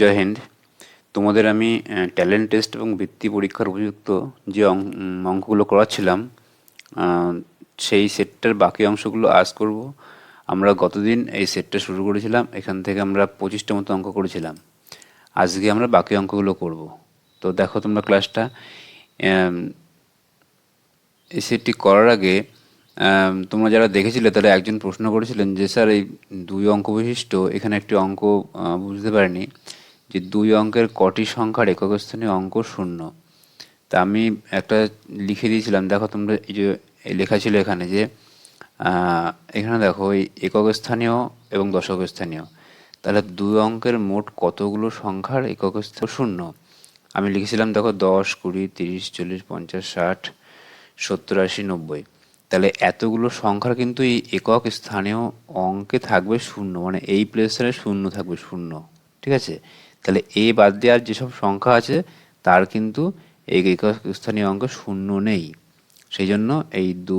জয় হিন্দ। তোমাদের আমি talent test এবং বৃত্তি পরীক্ষার উপযুক্ত যে অঙ্কগুলো করাচ্ছিলাম সেই সেটটার বাকি অংশগুলো আজ করব। আমরা গতদিন এই সেটটা শুরু করেছিলাম, এখান থেকে আমরা পঁচিশটা মতো অঙ্ক করেছিলাম। আজকে আমরা বাকি অঙ্কগুলো করব। তো দেখো তোমরা ক্লাসটা এই সেটটি করার আগে তোমরা যারা দেখেছিলে তারা একজন প্রশ্ন করেছিলেন যে, স্যার, এই দুই অঙ্ক বিশিষ্ট এখানে একটি অঙ্ক বুঝতে পারিনি। যে দুই অঙ্কের কটি সংখ্যার একক স্থানীয় অঙ্ক শূন্য। তা আমি একটা লিখে দিয়েছিলাম, দেখো তোমরা এই যে লেখা ছিল এখানে যে এখানে দেখো এই একক স্থানীয় এবং দশক স্থানীয় তাহলে দুই অঙ্কের মোট কতগুলো সংখ্যার একক স্থানীয় শূন্য? আমি লিখেছিলাম, দেখো দশ, কুড়ি, তিরিশ, চল্লিশ, পঞ্চাশ, ষাট, সত্তর, আশি, নব্বই। তাহলে এতগুলো সংখ্যার কিন্তু এই একক স্থানীয় অঙ্কে থাকবে শূন্য মানে এই প্লেসে শূন্য থাকবে শূন্য, ঠিক আছে? তাহলে এ বাদ দেওয়ার যেসব সংখ্যা আছে, তার কিন্তু এই স্থানীয় অঙ্কে শূন্য নেই। সেই জন্য এই দু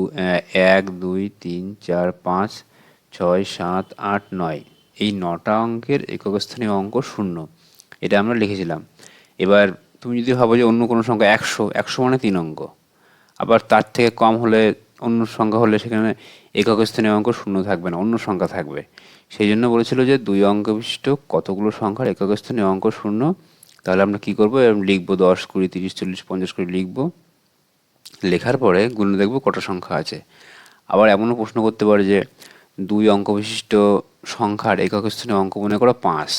এক, দুই, তিন, চার, পাঁচ, ছয়, সাত, আট, নয়, এই নটা অঙ্কের একক স্থানীয় অঙ্ক শূন্য। এটা আমরা লিখেছিলাম। এবার তুমি যদি ভাবো যে অন্য কোনো সংখ্যা একশো একশো মানে তিন অঙ্ক। আবার তার থেকে কম হলে, অন্য সংখ্যা হলে সেখানে একক স্থানীয় অঙ্ক শূন্য থাকবে না, অন্য সংখ্যা থাকবে। সেই জন্য বলেছিল যে দুই অঙ্ক বিশিষ্ট কতগুলো সংখ্যার একক স্থানীয় অঙ্ক শূন্য? তাহলে আমরা কি করব? এরকম লিখব দশ কুড়ি, তিরিশ, চল্লিশ, পঞ্চাশ করে লিখব। লেখার পরে গুণে দেখব কটা সংখ্যা আছে। আবার এমনও প্রশ্ন করতে পারে যে দুই অঙ্ক বিশিষ্ট সংখ্যার একক স্থানীয় অঙ্ক মনে করো পাঁচ।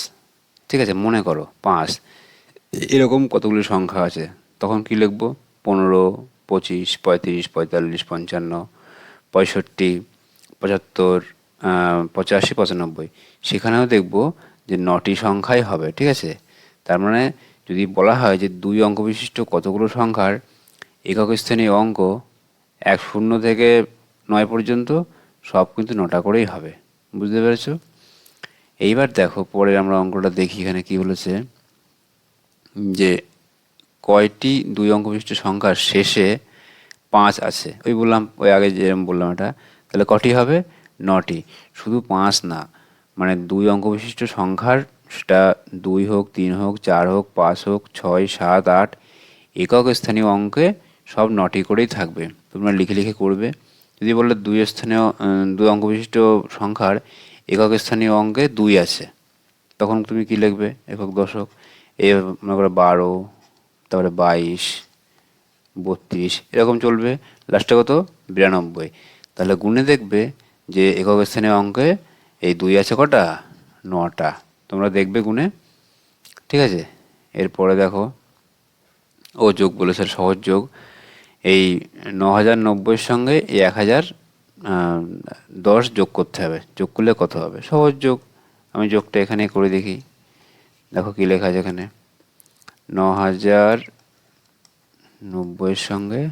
ঠিক আছে, মনে করো পাঁচ। এরকম কতগুলি সংখ্যা আছে? তখন কি লিখব? পনেরো, পঁচিশ, পঁয়ত্রিশ, পঁয়তাল্লিশ, পঞ্চান্ন, পঁয়ষট্টি, পঁচাত্তর পঁচাশি, পঁচানব্বই। সেখানেও দেখব যে নটি সংখ্যাই হবে, ঠিক আছে? তার মানে যদি বলা হয় যে দুই অঙ্ক বিশিষ্ট কতগুলো সংখ্যার, একক স্থানীয় অঙ্ক এক শূন্য থেকে নয় পর্যন্ত সব কিন্তু নটা করেই হবে। বুঝতে পেরেছ? এইবার দেখো, পরে আমরা অঙ্কটা দেখি এখানে কি বলেছে। যে কয়টি দুই অঙ্ক বিশিষ্ট সংখ্যার শেষে পাঁচ আছে? ওই বললাম, ওই আগে যেরকম বললাম এটা, তাহলে কটি হবে? নটি। শুধু পাঁচ না মানে দুই অঙ্ক বিশিষ্ট সংখ্যার, সেটা দুই হোক, তিন হোক, চার হোক, পাঁচ হোক, ছয়, সাত, আট, একক স্থানীয় অঙ্কে সব নটি করেই থাকবে। তোমরা লিখে লিখে করবে। যদি বললে দুই স্থানীয় দুই অঙ্ক বিশিষ্ট সংখ্যার একক স্থানীয় অঙ্কে দুই আছে, তখন তুমি কি লিখবে? একক দশক। এ, মনে করো বারো, তারপরে বাইশ, বত্রিশ, এরকম চলবে। লাস্টে কত? বিরানব্বই। তাহলে গুণে দেখবে যে একক স্থানীয় অঙ্কে এই দুই আছে কটা? নটা। তোমরা দেখবে গুণে। ঠিক আছে? এরপরে দেখো। ও যোগ বলেছে সহজ যোগ। এই ন হাজার নব্বইয়ের সঙ্গে এই এক হাজার দশ যোগ করতে হবে। যোগ করলে কত হবে? সহজ যোগ। আমি যোগটা এখানে করে দেখি। দেখো কী লেখা আছে এখানে। ন হাজার নব্বইয়ের সঙ্গে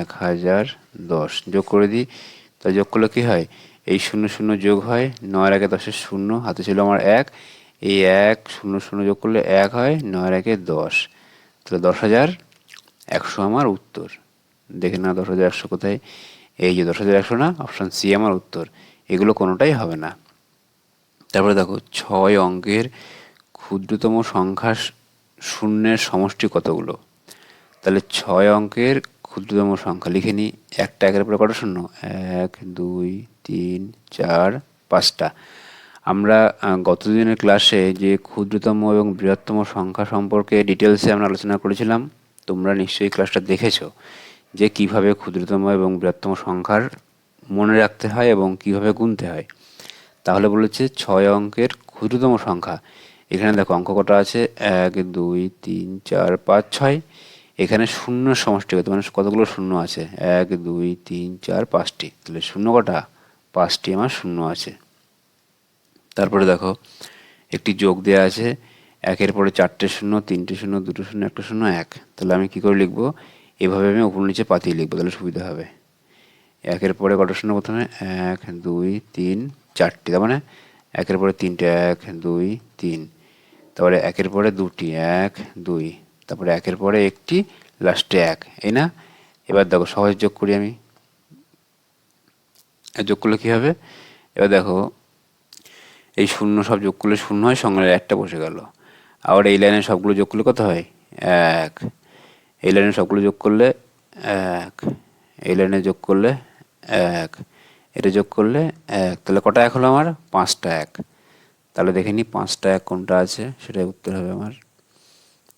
এক হাজার দশ। যোগ করে দিই। তা যোগ করলে কী হয়? এই শূন্য শূন্য যোগ হয় নয়ের একে দশের শূন্য, হাতে ছিল আমার এক। এই এক শূন্য শূন্য যোগ করলে এক হয় নয়ের একে দশ। তাহলে দশ হাজার একশো আমার উত্তর। দেখে না দশ হাজার একশো কোথায়? এই যে দশ হাজার একশো না অপশান সি আমার উত্তর। এগুলো কোনোটাই হবে না। তারপরে দেখো, ছয় অঙ্কের ক্ষুদ্রতম সংখ্যা শূন্যের সমষ্টি কতগুলো? তাহলে ছয় অঙ্কের ক্ষুদ্রতম সংখ্যা। লিখে নিই, একটা একের পরে কটা শূন্য? এক, দুই, তিন, চার, পাঁচটা। আমরা গত দিনের ক্লাসে যে ক্ষুদ্রতম এবং বৃহত্তম সংখ্যা সম্পর্কে ডিটেলসে আমরা আলোচনা করেছিলাম, তোমরা নিশ্চয়ই ক্লাসটা দেখেছ যে কীভাবে ক্ষুদ্রতম এবং বৃহত্তম সংখ্যার মনে রাখতে হয় এবং কীভাবে গুনতে হয়। তাহলে বলেছে ছয় অঙ্কের ক্ষুদ্রতম সংখ্যা। এখানে দেখো অঙ্ক কটা আছে? এক, দুই, তিন, চার, পাঁচ, ছয়। এখানে শূন্য সমষ্টি কত মানে কতগুলো শূন্য আছে? এক, দুই, তিন, চার, পাঁচটি। তাহলে শূন্য কটা? পাঁচটি আমার শূন্য আছে। তারপরে দেখো, একটি যোগ দেওয়া আছে, একের পরে চারটে শূন্য, তিনটে শূন্য, দুটো শূন্য, একটা শূন্য, এক। তাহলে আমি কী করে লিখব? এভাবে আমি উপর নিচে পাতিয়ে লিখব, তাহলে সুবিধা হবে। একের পরে কটা শূন্য প্রথমে? এক, দুই, তিন, চারটি। তার মানে একের পরে তিনটে, এক, দুই, তিন। তারপরে একের পরে দুটি, এক, দুই। তারপরে একের পরে একটি লাস্টে এক, এই না? এবার দেখো, সহজ যোগ করি আমি। যোগ করলে কী হবে? এবার দেখো, এই শূন্য সব যোগ করলে শূন্য হয় সঙ্গে একটা বসে গেল। আবার এই লাইনে সবগুলো যোগ করলে কত হয়? এক। এই লাইনে সবগুলো যোগ করলে এক। এই লাইনে যোগ করলে এক। এটা যোগ করলে এক। তাহলে কটা এক হলো আমার? পাঁচটা এক। তাহলে দেখে নিই পাঁচটা এক কোনটা আছে? সেটাই উত্তর হবে আমার।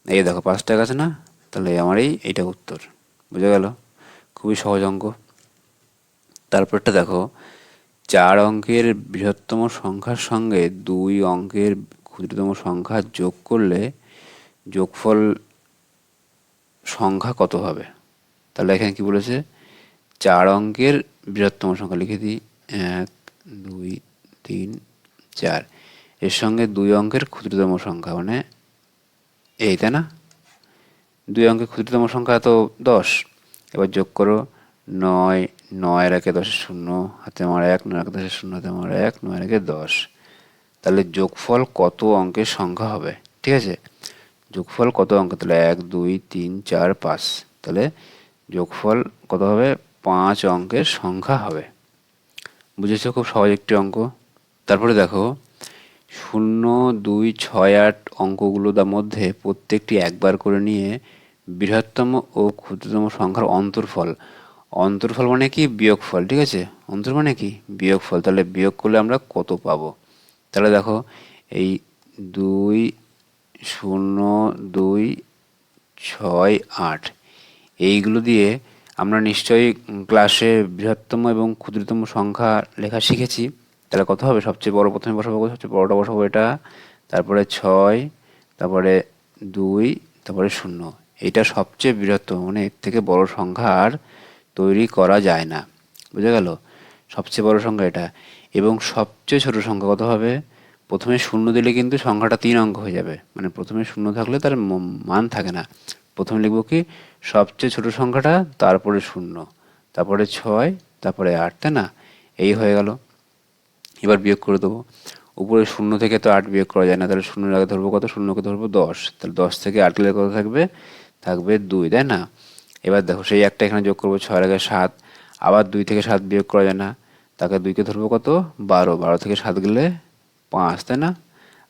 এই দেখো পাঁচটা আছে না? তাহলে আমার এই এইটা উত্তর। বুঝে গেল? খুবই সহজ অঙ্ক। তারপরটা দেখো, চার অঙ্কের বৃহত্তম সংখ্যার সঙ্গে দুই অঙ্কের ক্ষুদ্রতম সংখ্যা যোগ করলে যোগফল সংখ্যা কত হবে? তাহলে এখানে কি বলেছে? চার অঙ্কের বৃহত্তম সংখ্যা লিখে দিই। এক, দুই, তিন, চার। এর সঙ্গে দুই অঙ্কের ক্ষুদ্রতম সংখ্যা মানে এই তাই না? দুই অঙ্কের ক্ষুদ্রতম সংখ্যা তো দশ। এবার যোগ করো নয় নয় একে দশের শূন্য, হাতে আমার এক নয় একে দশের শূন্য, হাতে আমার এক নয় একে দশ। তাহলে যোগফল কত অঙ্কের সংখ্যা হবে? ঠিক আছে? যোগফল কত অঙ্ক? তাহলে এক, দুই, তিন, চার, পাঁচ। তাহলে যোগফল কত হবে? পাঁচ অঙ্কের সংখ্যা হবে। বুঝেছ? খুব সহজ একটি অঙ্ক। তারপরে দেখো শূন্য, দুই, ছয়, আট অঙ্কগুলোর মধ্যে প্রত্যেকটি একবার করে নিয়ে বৃহত্তম ও ক্ষুদ্রতম সংখ্যার অন্তর্ফল। অন্তর্ফল মানে কি? বিয়োগফল, ঠিক আছে? অন্তর মানে কি? বিয়োগফল। তাহলে বিয়োগ করলে আমরা কত পাবো? তাহলে দেখো, এই দুই, শূন্য, দুই, ছয়, আট, এইগুলো দিয়ে আমরা নিশ্চয়ই ক্লাসে বৃহত্তম এবং ক্ষুদ্রতম সংখ্যা লেখা শিখেছি। তাহলে কত হবে? সবচেয়ে বড় প্রথমে বসাবো সবচেয়ে বড়টা বসাবো এটা, তারপরে ছয়, তারপরে দুই, তারপরে শূন্য। এটা সবচেয়ে বৃহত্তম মানে এর থেকে বড় সংখ্যা আর তৈরি করা যায় না। বুঝে গেল? সবচেয়ে বড় সংখ্যা এটা। এবং সবচেয়ে ছোট সংখ্যা কত হবে? প্রথমে শূন্য দিলে কিন্তু সংখ্যাটা তিন অঙ্ক হয়ে যাবে। মানে প্রথমে শূন্য থাকলে তার মান থাকে না। প্রথমে লিখব কি? সবচেয়ে ছোট সংখ্যাটা, তারপরে শূন্য। তারপরে ছয়, তারপরে আট, তাই না? এই হয়ে গেল। এবার বিয়োগ করে দেবো। উপরে শূন্য থেকে তো আট বিয়োগ করা যায় না, তাহলে শূন্য আগে ধরবো কত? শূন্যকে ধরবো দশ। তাহলে দশ থেকে আট গেলে কত থাকবে? থাকবে দুই, তাই না? এবার দেখো, সেই একটা এখানে যোগ করব, ছয়ের আগে সাত। আবার দুই থেকে সাত বিয়োগ করা যায় না। তাকে দুইকে ধরবো কত? বারো। বারো থেকে সাত গেলে পাঁচ, তাই না?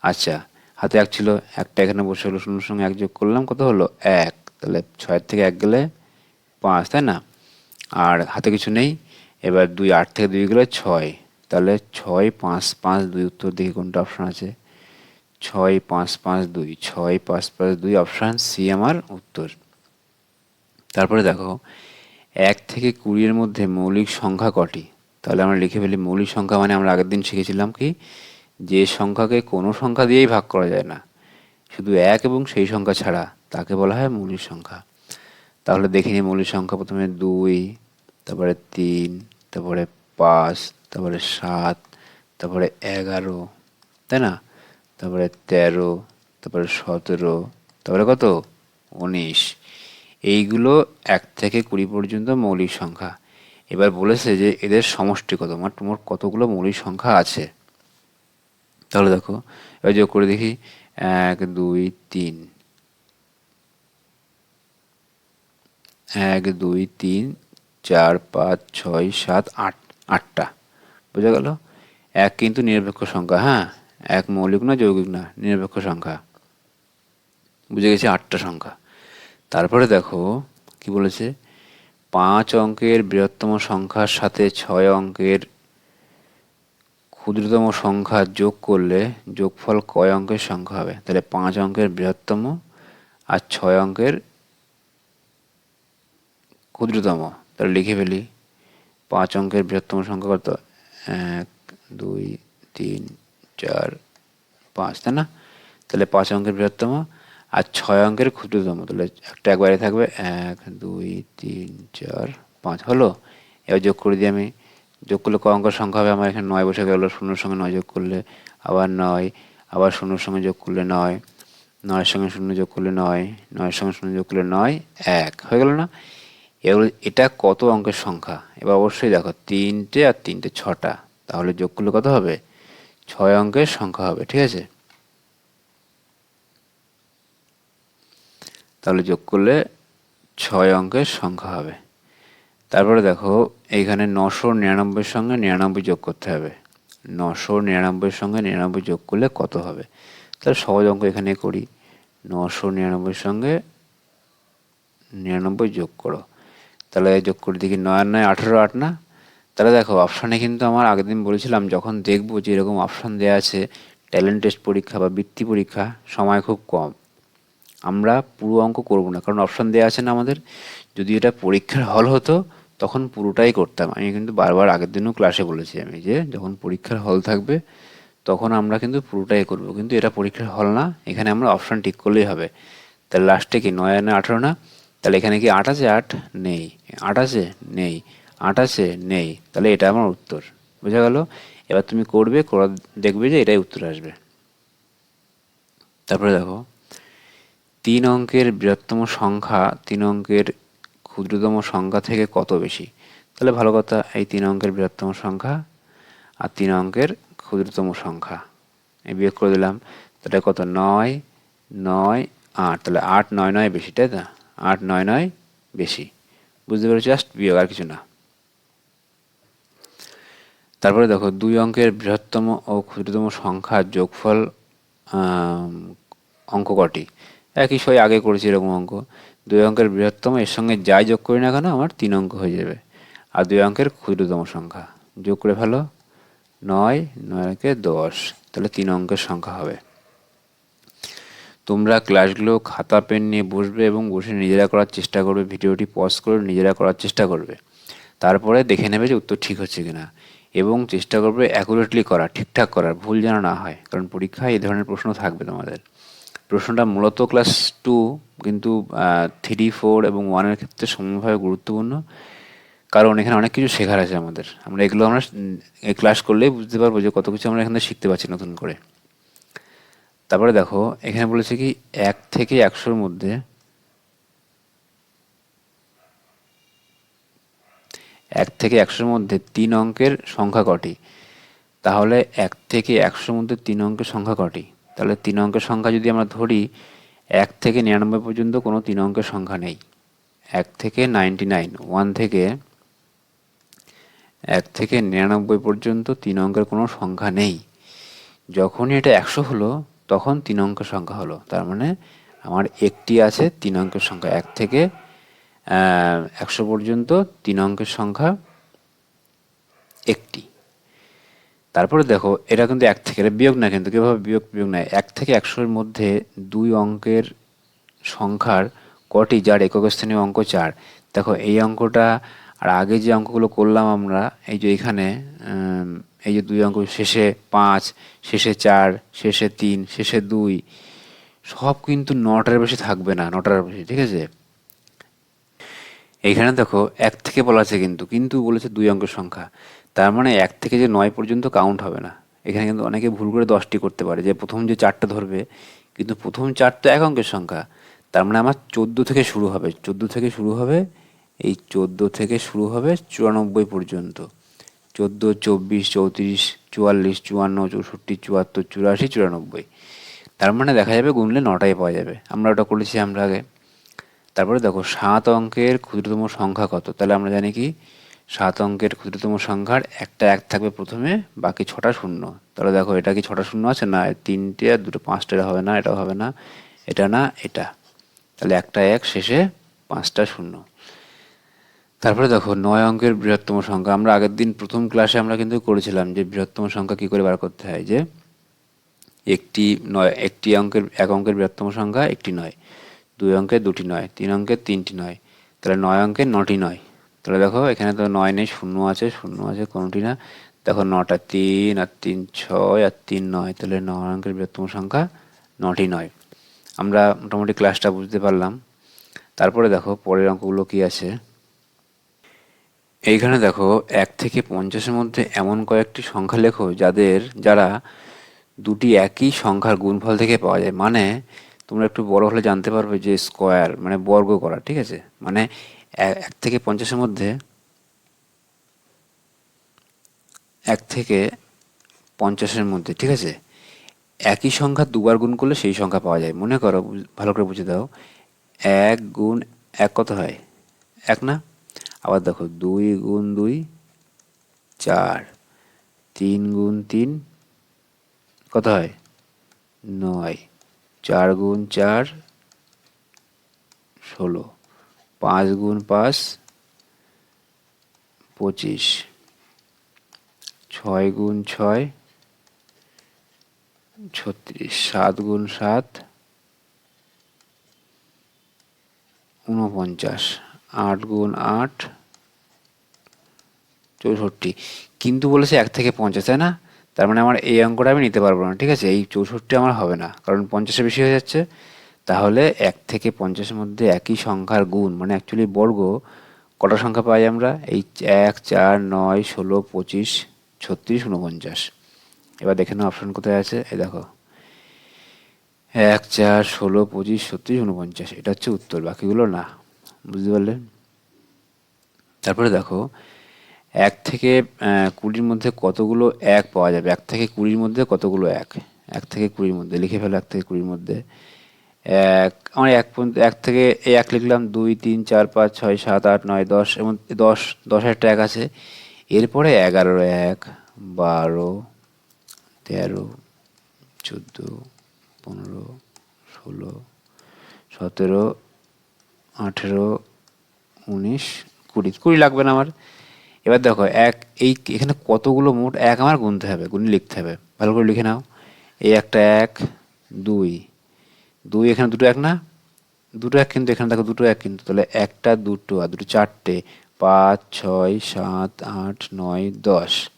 আচ্ছা হাতে এক ছিল, একটা এখানে বসে হলো, শূন্যর সঙ্গে এক যোগ করলাম, কত হলো? এক। তাহলে ছয়ের থেকে এক গেলে পাঁচ, তাই না? আর হাতে কিছু নেই। এবার দুই, আট থেকে দুই গেলে ছয়। তাহলে ছয় পাঁচ পাঁচ দুই উত্তর দেখি কোনটা অপশান আছে। ছয় পাঁচ পাঁচ দুই, ছয় পাঁচ পাঁচ দুই অপশান সি আমার উত্তর। তারপরে দেখো, এক থেকে কুড়ির মধ্যে মৌলিক সংখ্যা কটি? তাহলে আমরা লিখে ফেলি মৌলিক সংখ্যা মানে আমরা আগের দিন শিখেছিলাম কি? যে সংখ্যাকে কোনো সংখ্যা দিয়েই ভাগ করা যায় না। শুধু এক এবং সেই সংখ্যা ছাড়া, তাকে বলা হয় মৌলিক সংখ্যা। তাহলে দেখে নিই মৌলিক সংখ্যা প্রথমে দুই, তারপরে তিন, তারপরে পাঁচ তারপরে সাত, তারপরে এগারো, তাই না? তারপরে তেরো, তারপরে সতেরো, তারপরে কত? উনিশ। এইগুলো এক থেকে কুড়ি পর্যন্ত মৌলিক সংখ্যা। এবার বলেছে যে এদের সমষ্টি কত? আমার তোমার কতগুলো মৌলিক সংখ্যা আছে? তাহলে দেখো, এবার যোগ করে দেখি। এক, দুই, তিন। এক, দুই, তিন, চার, পাঁচ, ছয়, সাত, আট, আটটা। বোঝা গেল? এক কিন্তু নিরপেক্ষ সংখ্যা হ্যাঁ? এক মৌলিক না যৌগিক না, নিরপেক্ষ সংখ্যা। বুঝে গেছি আটটা সংখ্যা। তারপরে দেখো, কি বলেছে? পাঁচ অঙ্কের বৃহত্তম সংখ্যার সাথে ছয় অঙ্কের ক্ষুদ্রতম সংখ্যা যোগ করলে যোগফল কয় অঙ্কের সংখ্যা হবে? তাহলে পাঁচ অঙ্কের বৃহত্তম আর ছয় অঙ্কের ক্ষুদ্রতম। তাহলে লিখে ফেলি। পাঁচ অঙ্কের বৃহত্তম সংখ্যা কত? এক, দুই, তিন, চার, পাঁচ, তাই না? তাহলে পাঁচ অঙ্কের বৃহত্তম আর ছয় অঙ্কের ক্ষুদ্রতম। তাহলে একটা একবারে থাকবে এক, দুই, তিন, চার, পাঁচ। হলো? এবার যোগ করে দিই আমি, যোগ করলে ক অঙ্কের সংখ্যা হবে? আমার এখানে নয় বসে গেল, শূন্যর সঙ্গে নয় যোগ করলে আবার নয়, আবার শূন্যর সঙ্গে যোগ করলে নয়, নয়ের সঙ্গে শূন্য যোগ করলে নয়, নয়ের সঙ্গে শূন্য যোগ করলে নয়, এক। হয়ে গেল না? এবার এটা কত অঙ্কের সংখ্যা? এবার অবশ্যই দেখো, তিনটে আর তিনটে, ছটা। তাহলে যোগ করলে কত হবে? ছয় অঙ্কের সংখ্যা হবে, ঠিক আছে? তাহলে যোগ করলে ছয় অঙ্কের সংখ্যা হবে। তারপরে দেখো, এইখানে নশো নিরানব্বইয়ের সঙ্গে নিরানব্বই যোগ করতে হবে। নশো নিরানব্বইয়ের সঙ্গে নিরানব্বই যোগ করলে কত হবে? তাহলে সহজ অঙ্ক এখানে করি। নশো নিরানব্বইয়ের সঙ্গে নিরানব্বই যোগ করো। তাহলে যোগ করে দেখি নয় নয়, আঠেরো আট না? তাহলে দেখো অপশানে কিন্তু আমার আগের দিন বলেছিলাম, যখন দেখব যে এরকম অপশান দেওয়া আছে ট্যালেন্ট টেস্ট পরীক্ষা বা বৃত্তি পরীক্ষা, সময় খুব কম। আমরা পুরো অঙ্ক করব না, কারণ অপশান দেওয়া আছে না আমাদের। যদি এটা পরীক্ষার হল হতো, তখন পুরোটাই করতাম। আমি কিন্তু বারবার আগের দিনও ক্লাসে বলেছি আমি যে, যখন পরীক্ষার হল থাকবে, তখন আমরা কিন্তু পুরোটাই করব। কিন্তু এটা পরীক্ষার হল না, এখানে আমরা অপশান ঠিক করলেই হবে। তাহলে লাস্টে কি, নয় নয়, আঠেরো না? তাহলে এখানে কি আট আছে? আট নেই। আট আছে? নেই। আট আছে? নেই। তাহলে এটা আমার উত্তর। বোঝা গেল? এবার তুমি করবে, করা দেখবে যে এটাই উত্তর আসবে। তারপরে দেখো। তিন অঙ্কের বৃহত্তম সংখ্যা, তিন অঙ্কের ক্ষুদ্রতম সংখ্যা থেকে কত বেশি? তাহলে ভালো কথা, এই তিন অঙ্কের বৃহত্তম সংখ্যা আর তিন অঙ্কের ক্ষুদ্রতম সংখ্যা। এই বিয়োগ করে দিলাম। তাহলে কত? নয় নয়, আট। তাহলে আট, নয় নয় বেশি, তাই তো? আট নয় নয় বেশি। বুঝতে পেরেছি? জাস্ট বিয়োগ, আর কিছু না। তারপরে দেখো, দুই অঙ্কের বৃহত্তম ও ক্ষুদ্রতম সংখ্যার যোগফল অঙ্ক কটি? একই সই, আগে করেছি এরকম অঙ্ক। দুই অঙ্কের বৃহত্তম, এর সঙ্গে যাই যোগ করি না কেন, আমার তিন অঙ্ক হয়ে যাবে। আর দুই অঙ্কের ক্ষুদ্রতম সংখ্যা। যোগ করে ফেলো। নয় নয় একে দশ। তাহলে তিন অঙ্কের সংখ্যা হবে। তোমরা ক্লাসগুলো খাতা, পেন নিয়ে বসবে এবং বসে নিজেরা করার চেষ্টা করবে, ভিডিওটি পজ করে নিজেরা করার চেষ্টা করবে। তারপরে দেখে নেবে যে উত্তর ঠিক হচ্ছে কিনা এবং চেষ্টা করবে অ্যাকুরেটলি করা, ঠিকঠাক করার, ভুল যেন না হয়। কারণ পরীক্ষায় এই ধরনের প্রশ্ন থাকবে তোমাদের। প্রশ্নটা মূলত ক্লাস টু কিন্তু থ্রি ফোর এবং ওয়ানের ক্ষেত্রে সমানভাবে গুরুত্বপূর্ণ। কারণ এখানে অনেক কিছু শেখার আছে আমাদের। আমরা এগুলো আমরা ক্লাস করলেই বুঝতে পারব যে কত কিছু আমরা এখানে শিখতে পারছি নতুন করে। তারপরে দেখো, এখানে বলেছে কি, এক থেকে একশোর মধ্যে এক থেকে একশোর মধ্যে তিন অঙ্কের সংখ্যা কটি? তাহলে এক থেকে একশোর মধ্যে তিন অঙ্কের সংখ্যা কটি? তাহলে তিন অঙ্কের সংখ্যা যদি আমরা ধরি, এক থেকে নিরানব্বই পর্যন্ত কোনো তিন অঙ্কের সংখ্যা নেই। এক থেকে নাইনটি নাইন, ওয়ান থেকে এক থেকে নিরানব্বই পর্যন্ত তিন অঙ্কের কোনো সংখ্যা নেই। যখনই এটা একশো হলো তখন তিন অঙ্কের সংখ্যা হলো। তার মানে আমার একটি আছে তিন অঙ্কের সংখ্যা এক থেকে একশো পর্যন্ত তিন অঙ্কের সংখ্যা একটি। তারপরে দেখো, এটা কিন্তু এক থেকে, এটা বিয়োগ না কিন্তু, কীভাবে বিয়োগ বিয়োগ নয়? এক থেকে একশোর মধ্যে দুই অঙ্কের সংখ্যার কটি? যার একক স্থানীয় অঙ্ক চার। দেখো, এই অঙ্কটা আর আগে যে অঙ্কগুলো করলাম আমরা, এই যে এখানে এই যে দুই অঙ্ক, শেষে পাঁচ, শেষে চার, শেষে তিন, শেষে দুই, সব কিন্তু নটার বেশি থাকবে না, নটার বেশি, ঠিক আছে? এইখানে দেখো, এক থেকে বলা আছে কিন্তু কিন্তু বলেছে দুই অঙ্কের সংখ্যা, তার মানে এক থেকে যে নয় পর্যন্ত কাউন্ট হবে না। এখানে কিন্তু অনেকে ভুল করে দশটি করতে পারে, যে প্রথম যে চারটা ধরবে, কিন্তু প্রথম চারটা এক অঙ্কের সংখ্যা, তার মানে আমার চোদ্দ থেকে শুরু হবে, চোদ্দ থেকে শুরু হবে, এই চোদ্দ থেকে শুরু হবে চুরানব্বই পর্যন্ত। চোদ্দ, চব্বিশ, চৌত্রিশ, চুয়াল্লিশ, চুয়ান্ন, চৌষট্টি, চুয়াত্তর, চুরাশি, চুরানব্বই। তার মানে দেখা যাবে গুনলে নটাই পাওয়া যাবে। আমরা ওটা করেছি আমরা আগে। তারপরে দেখো, সাত অঙ্কের ক্ষুদ্রতম সংখ্যা কত? তাহলে আমরা জানি কি? সাত অঙ্কের ক্ষুদ্রতম সংখ্যার একটা এক থাকবে প্রথমে, বাকি ছটা শূন্য। তাহলে দেখো, এটা কি ছটা শূন্য আছে? না, তিনটে আর দুটো, পাঁচটা হবে না এটা হবে না, এটা না, এটা। তাহলে একটা এক, শেষে পাঁচটা শূন্য। তারপরে দেখো, নয় অঙ্কের বৃহত্তম সংখ্যা। আমরা আগের দিন প্রথম ক্লাসে আমরা কিন্তু করেছিলাম যে বৃহত্তম সংখ্যা কি করে বার করতে হয়, যে একটি নয়, একটি অঙ্কের, এক অঙ্কের বৃহত্তম সংখ্যা একটি নয়, দুই অঙ্কের দুটি নয়, তিন অঙ্কের তিনটি নয়, তাহলে নয় অঙ্কের নটি নয়। তাহলে দেখো, এখানে তো নয় নেই, শূন্য আছে শূন্য আছে, কোনোটি না। দেখো, নটা তিন আর তিন ছয় আর তিন নয়, তাহলে নয় অঙ্কের বৃহত্তম সংখ্যা নটি নয়। আমরা মোটামুটি ক্লাসটা বুঝতে পারলাম। তারপরে দেখো, পরের অঙ্কগুলো কি আছে? এইখানে দেখো, এক থেকে পঞ্চাশের মধ্যে এমন কয়েকটি সংখ্যা লেখো যাদের, যারা দুটি একই সংখ্যার গুণফল থেকে পাওয়া যায়। মানে তোমরা একটু বড় হলে জানতে পারবে যে স্কোয়ার মানে বর্গ করা, ঠিক আছে? মানে এক থেকে পঞ্চাশের মধ্যে এক থেকে পঞ্চাশের মধ্যে, ঠিক আছে? একই সংখ্যা দুবার গুণ করলে সেই সংখ্যা পাওয়া যায়। মনে করো, ভালো করে বুঝে দাও। এক গুণ এক কত হয়? এক না? আবার দেখো দুই গুণ দুই, চার। তিন গুণ তিন, কত হয়? নয়। চার গুণ চার, ষোলো। পাঁচ গুণ পাঁচ, পঁচিশ। ছয় গুণ ছয়, ছত্রিশ। সাত গুণ সাত, ঊনপঞ্চাশ। আট গুণ আট, চৌষট্টি। কিন্তু বলেছে এক থেকে পঞ্চাশ, তাই না? তার মানে আমার এই অঙ্কটা আমি নিতে পারব না, ঠিক আছে? এই চৌষট্টি আমার হবে না, কারণ পঞ্চাশে বেশি হয়ে যাচ্ছে। তাহলে এক থেকে পঞ্চাশের মধ্যে একই সংখ্যার গুণ মানে অ্যাকচুয়ালি বর্গ, কটা সংখ্যা পাই আমরা? এই এক, চার, নয়, ষোলো, পঁচিশ, ছত্রিশ, উনপঞ্চাশ। এবার দেখে নাও অপশন কোথায় আছে, এই দেখো। এক, চার, ষোলো, পঁচিশ, ছত্রিশ, উনপঞ্চাশ, এটা হচ্ছে উত্তর, বাকিগুলো না। বুঝতে পারলে? তারপরে দেখো, এক থেকে কুড়ির মধ্যে কতগুলো এক পাওয়া যাবে? এক থেকে কুড়ির মধ্যে কতগুলো এক? এক থেকে কুড়ির মধ্যে, লিখে ফেলো এক থেকে কুড়ির মধ্যে। এক, আমার এক পর্যন্ত, এক থেকে এক লিখলাম, দুই, তিন, চার, পাঁচ, ছয়, সাত, আট, নয়, দশ এবং দশ দশ একটা এক আছে। এরপরে এগারো এক, বারো, তেরো, চোদ্দ, পনেরো, ষোলো, সতেরো আঠেরো, উনিশ, কুড়ি কুড়ি লাগবে না আমার। এবার দেখো, এক, এই এখানে কতগুলো মোট? এক আমার গুনতে হবে, গুনে লিখতে হবে। ভালো করে লিখে নাও। এই একটা এক, দুই। দুই এখানে দুটো এক না? দুটো এক কিন্তু, এখানে দেখো দুটো এক কিন্তু। তাহলে একটা, দুটো, আর দুটো চারটে। পাঁচ, ছয়, সাত, আট, নয়, দশ।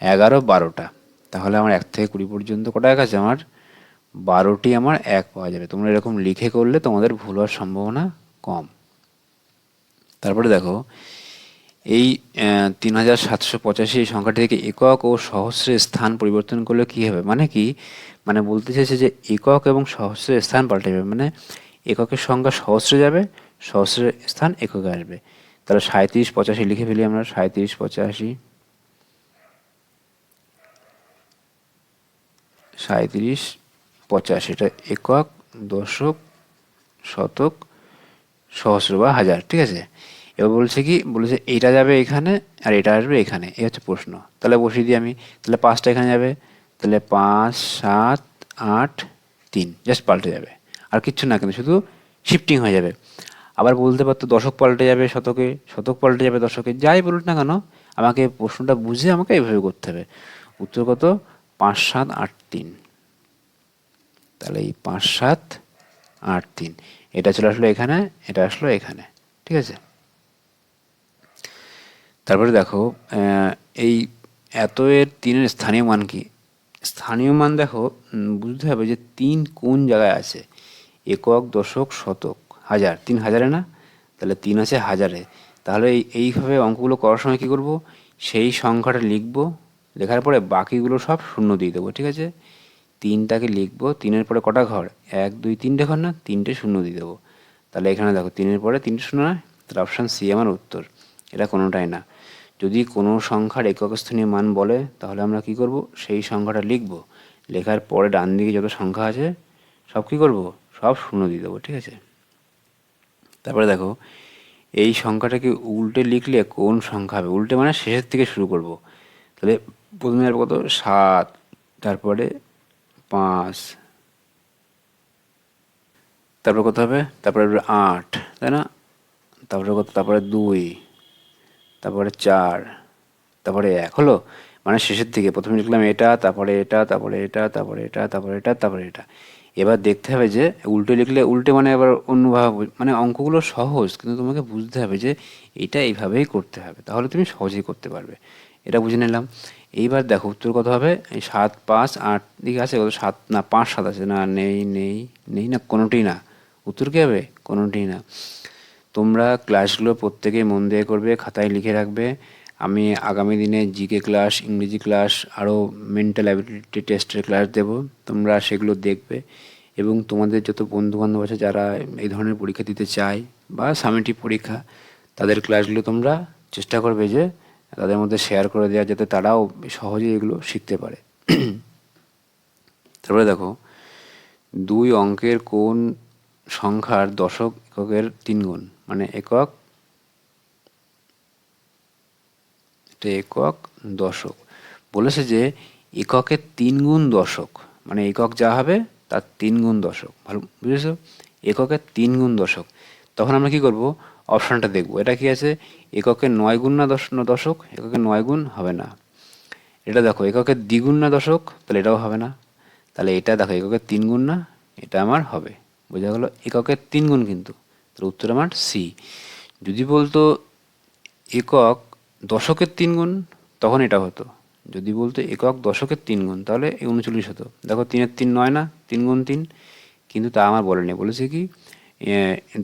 এগারো, বারোটা। তাহলে আমার এক থেকে কুড়ি পর্যন্ত কটা এক আছে আমার? বারোটি আমার এক পাওয়া যাবে। তোমরা এরকম লিখে করলে তোমাদের ভুল হওয়ার সম্ভাবনা কম। তারপরে দেখো, এই তিন হাজার সাতশো পঁচাশি এই সংখ্যাটি থেকে একক ও সহস্রের স্থান পরিবর্তন করলে কি হবে? মানে কি? মানে বলতে চাইছে যে একক এবং সহস্রের স্থান পাল্টে যাবে। মানে এককের সংখ্যা সহস্রে যাবে সহস্রের স্থান এককে আসবে। তাহলে সাঁত্রিশ পঁচাশি লিখে ফেলি আমরা সাঁত্রিশ পঁচাশি। সাঁত্রিশ পঁচাশি, এটা একক, দশক, শতক সহস্র বা হাজার, ঠিক আছে? এবার বলছে কি, বলেছে এটা যাবে এখানে আর এটা আসবে এখানে, এই হচ্ছে প্রশ্ন। তাহলে বসিয়ে দিই আমি, তাহলে পাঁচটা এখানে যাবে, তাহলে পাঁচ, সাত, আট, তিন, জাস্ট পাল্টে যাবে। আর কিচ্ছু না, কিন্তু শুধু শিফটিং হয়ে যাবে। আবার বলতে পারতো দশক পাল্টে যাবে শতকে, শতক পাল্টে যাবে দশকে, যাই বলুন না কেন, আমাকে প্রশ্নটা বুঝে আমাকে এইভাবে করতে হবে। উত্তর কত? পাঁচ, সাত, আট, তিন। তাহলে এই পাঁচ, সাত আট তিন। এটা চলে আসলো এখানে, এটা আসলো এখানে। ঠিক আছে? তারপরে দেখো এই এত এর তিনের স্থানীয় মান কি? স্থানীয় মান দেখো বুঝতে হবে যে তিন কোন জায়গায় আছে? একক, দশক, শতক। হাজার। তিন হাজারে না? তাহলে তিন আছে হাজারে। তাহলে এই, এইভাবে অঙ্কগুলো করার সময় কী করব? সেই সংখ্যাটা লিখব, লেখার পরে বাকিগুলো সব শূন্য দিয়ে দেবো, ঠিক আছে? তিনটাকে লিখব, তিনের পরে কটা ঘর? এক, দুই তিনটে ঘর না, তিনটে শূন্য দিয়ে দেবো। তাহলে এখানে দেখো, তিনের পরে তিনটে শূন্য না তাহলে অপশান সি আমার উত্তর। এটা কোনোটাই না। যদি কোনো সংখ্যার একক স্থানীয় মান বলে, তাহলে আমরা কি করব? সেই সংখ্যাটা লিখব। লেখার পরে ডান দিকে যত সংখ্যা আছে, সব কি করব? সব শূন্য দিয়ে দেবো, ঠিক আছে? তারপরে দেখো, এই সংখ্যাটাকে উল্টে লিখলে কোন সংখ্যা হবে? উল্টে মানে শেষের থেকে শুরু করব। তাহলে প্রথমে আসবে কত? সাত। তারপরে পাঁচ। তারপরে কত হবে? তারপরে আট, তাই না? তারপরে কত? তারপরে দুই, তারপরে চার, তারপরে এক। হলো? মানে শেষের দিকে। প্রথমে লিখলাম এটা, তারপরে এটা তারপরে এটা তারপরে এটা তারপরে এটা তারপরে এটা। এবার দেখতে হবে যে উল্টে লিখলে, উল্টে মানে আবার অন্যভাবে মানে অঙ্কগুলো সহজ, কিন্তু তোমাকে বুঝতে হবে যে এটা এইভাবেই করতে হবে। তাহলে তুমি সহজেই করতে পারবে। এটা বুঝে নিলাম। এইবার দেখো, উত্তর কত হবে? এই সাত, পাঁচ, আট, দিকে আছে কত? সাত, না, পাঁচ, সাত আছে। না, নেই নেই নেই না, কোনোটি না। উত্তর কী হবে? কোনোটি না। তোমরা ক্লাসগুলো প্রত্যেকেই মন দিয়ে করবে, খাতায় লিখে রাখবে। আমি আগামী দিনে জিকে ক্লাস ইংরেজি ক্লাস আরও মেন্টাল অ্যাবিলিটি টেস্টের ক্লাস দেব। তোমরা সেগুলো দেখবে। এবং তোমাদের যত বন্ধুবান্ধব আছে, যারা এই ধরনের পরীক্ষা দিতে চায় বা সামেটিভ পরীক্ষা, তাদের ক্লাসগুলো তোমরা চেষ্টা করবে যে তাদের মধ্যে শেয়ার করে দেওয়া যাতে তারাও সহজেই এগুলো শিখতে পারে। তারপরে দেখো, দুই অঙ্কের কোন সংখ্যার দশক এককের তিন গুণ মানে একক একক দশক। বলেছে যে এককের তিন গুণ দশক মানে একক যা হবে তার তিন গুণ দশক। ভালো, বুঝেছ? এককের তিন গুণ দশক। তখন আমরা কি করব? অপশানটা দেখব। এটা কি আছে? এককের নয় গুণ না দশ দশক এককের নয় গুণ হবে না। এটা দেখো এককের দ্বিগুণ না দশক, তাহলে এটাও হবে না। তাহলে এটা দেখো এককের তিন গুণ না, এটা আমার হবে। বোঝা গেলো? এককের তিন গুণ কিন্তু। তাহলে উত্তর আমার সি যদি বলতো একক দশকের তিন গুণ, তখন এটা হতো। যদি বলতো একক দশকের তিন গুণ, তাহলে উনচল্লিশ হতো। দেখো, তিনের তিন নয় না, তিন গুণ তিন, কিন্তু তা আমার বলেনি বলেছে কি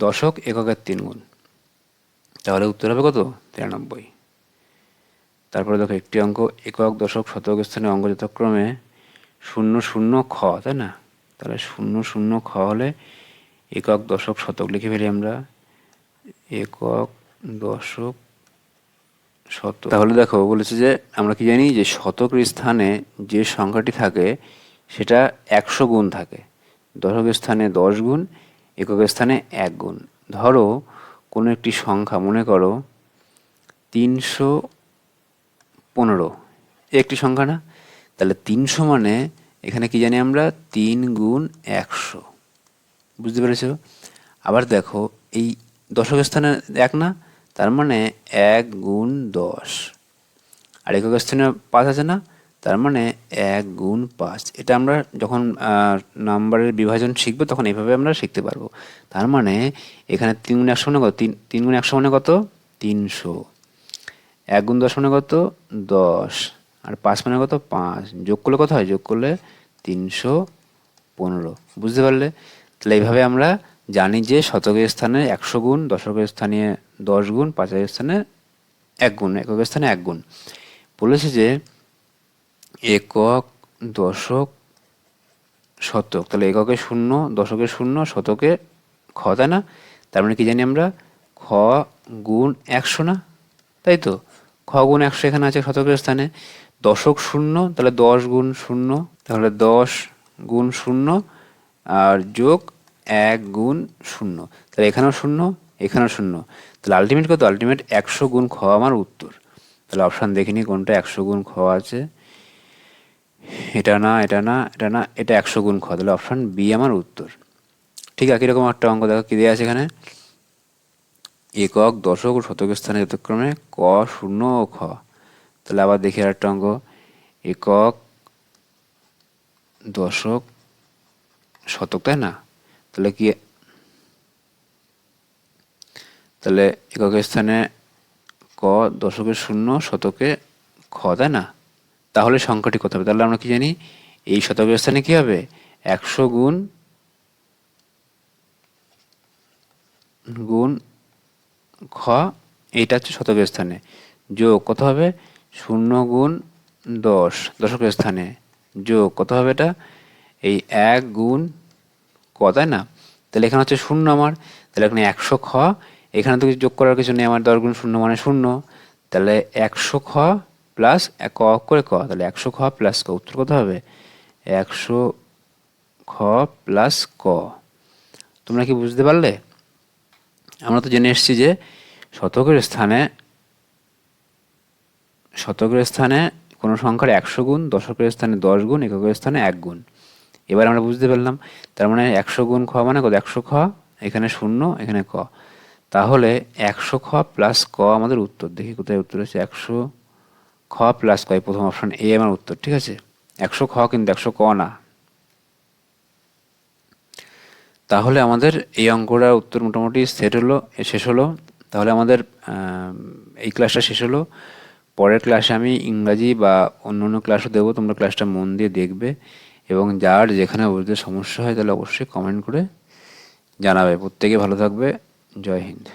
দশক এককের তিন গুণ। তাহলে উত্তর হবে কত? তিরানব্বই। তারপরে দেখো একটি অঙ্ক, একক, দশক, শতক, স্থানে অঙ্ক যথাক্রমে শূন্য শূন্য, খ, তাই না? তাহলে শূন্য শূন্য, খ হলে একক, দশক, শতক লিখে ফেলি আমরা। একক, দশক, শতক। তাহলে দেখো বলেছে যে আমরা কি জানি যে শতকের স্থানে যে সংখ্যাটি থাকে সেটা একশো গুণ থাকে। দশকের স্থানে দশ গুণ, এককের স্থানে এক গুণ। ধরো কোনো একটি সংখ্যা, মনে করো তিনশো পনেরো। একটি সংখ্যা না? তাহলে তিনশো মানে এখানে কি জানি আমরা? তিন গুণ একশো। বুঝতে পেরেছ? আবার দেখো, এই দশকের স্থানে এক না? তার মানে এক গুণ দশ। আর একক স্থানে পাঁচ আছে না? তার মানে এক গুণ পাঁচ। এটা আমরা যখন নাম্বারের বিভাজন শিখব তখন এইভাবে আমরা শিখতে পারব। তার মানে এখানে তিন গুণ একশো মানে কত? তিন তিন গুণ একশো মানে কত? তিনশো। এক গুণ দশ মানে কত? দশ। আর পাঁচ মানে কত? পাঁচ। যোগ করলে কত হয়? যোগ করলে তিনশো পনেরো। বুঝতে পারলে? তাহলে এইভাবে আমরা জানি যে শতকের স্থানে একশো গুণ, দশকের স্থানে দশ গুণ, পাঁচের স্থানে এক গুণ, এককের স্থানে এক গুণ। বলেছে যে একক দশক শতক, তাহলে এককে শূন্য দশকে শূন্য, শতকে খ, তাই না? তার মানে কি জানি আমরা? খ গুণ একশো না? তাই তো? খ গুণ একশো এখানে আছে শতকের স্থানে। দশক শূন্য, তাহলে দশ গুণ শূন্য, তাহলে দশ গুণ শূন্য, আর যোগ এক গুণ শূন্য। তাহলে এখানেও শূন্য এখানেও শূন্য। তাহলে আলটিমেট কত? আলটিমেট একশো গুণ খ আমার উত্তর। তাহলে অপশান দেখিনি কোনটা একশো গুণ খ আছে। এটা না এটা না এটা না, এটা একশো গুণ খ। তাহলে অপশান বি আমার উত্তর। ঠিক একই রকম একটা অঙ্ক দেখো, কি দেওয়া আছে এখানে? একক, দশক ও শতক স্থানে যথাক্রমে ক, শূন্য ও খ। তাহলে আবার দেখি আর একটা অঙ্ক। একক, দশক, শতক, তাই না? তাহলে কি তাহলে এককের স্থানে ক দশকের শূন্য, শতকে খ, তাই না? তাহলে সংখ্যাটি কত হবে? তাহলে আমরা কি জানি? এই শতকের স্থানে কি হবে? একশো গুণ গুণ খ, এইটা হচ্ছে শতকের স্থানে যোগ কত হবে? শূন্য গুণ দশ দশকের স্থানে যোগ কত হবে এটা? এই এক গুণ ক, তাই না? তাহলে এখানে হচ্ছে শূন্য আমার। তাহলে এখানে একশো খ। এখানে তো যোগ করার কিছু নেই। আমার দশ গুণ শূন্য মানে শূন্য। তাহলে একশো খ প্লাস এক ক করে ক, তাহলে একশো খ প্লাস ক, উত্তর কত হবে? একশো খ প্লাস ক। তোমরা কি বুঝতে পারলে? আমরা তো জেনে এসেছি যে শতকের স্থানে শতকের স্থানে কোনো সংখ্যার একশো গুণ, দশকের স্থানে দশ গুণ, এককের স্থানে এক গুণ। এবার আমরা বুঝতে পারলাম, তার মানে একশো গুণ খ মানে কত? একশো খ, এখানে শূন্য, এখানে ক। তাহলে একশো খ প্লাস ক আমাদের উত্তর। দেখি কোথায় উত্তর হচ্ছে? একশো খ প্লাস ক এই প্রথম অপশন এ আমার উত্তর ঠিক আছে? একশো খ কিন্তু একশো ক না। তাহলে আমাদের এই অঙ্কটার উত্তর মোটামুটি সেট হলো শেষ হলো। তাহলে আমাদের আম, এই ক্লাসটা শেষ হলো। পরের ক্লাসে আমি ইংরাজি বা অন্য অন্য ক্লাসও দেবো তোমরা ক্লাসটা মন দিয়ে দেখবে। এবং যার যেখানে বুঝতে সমস্যা হয় তাহলে অবশ্যই কমেন্ট করে জানাবে। প্রত্যেকে ভালো থাকবে। জয় হিন্দ।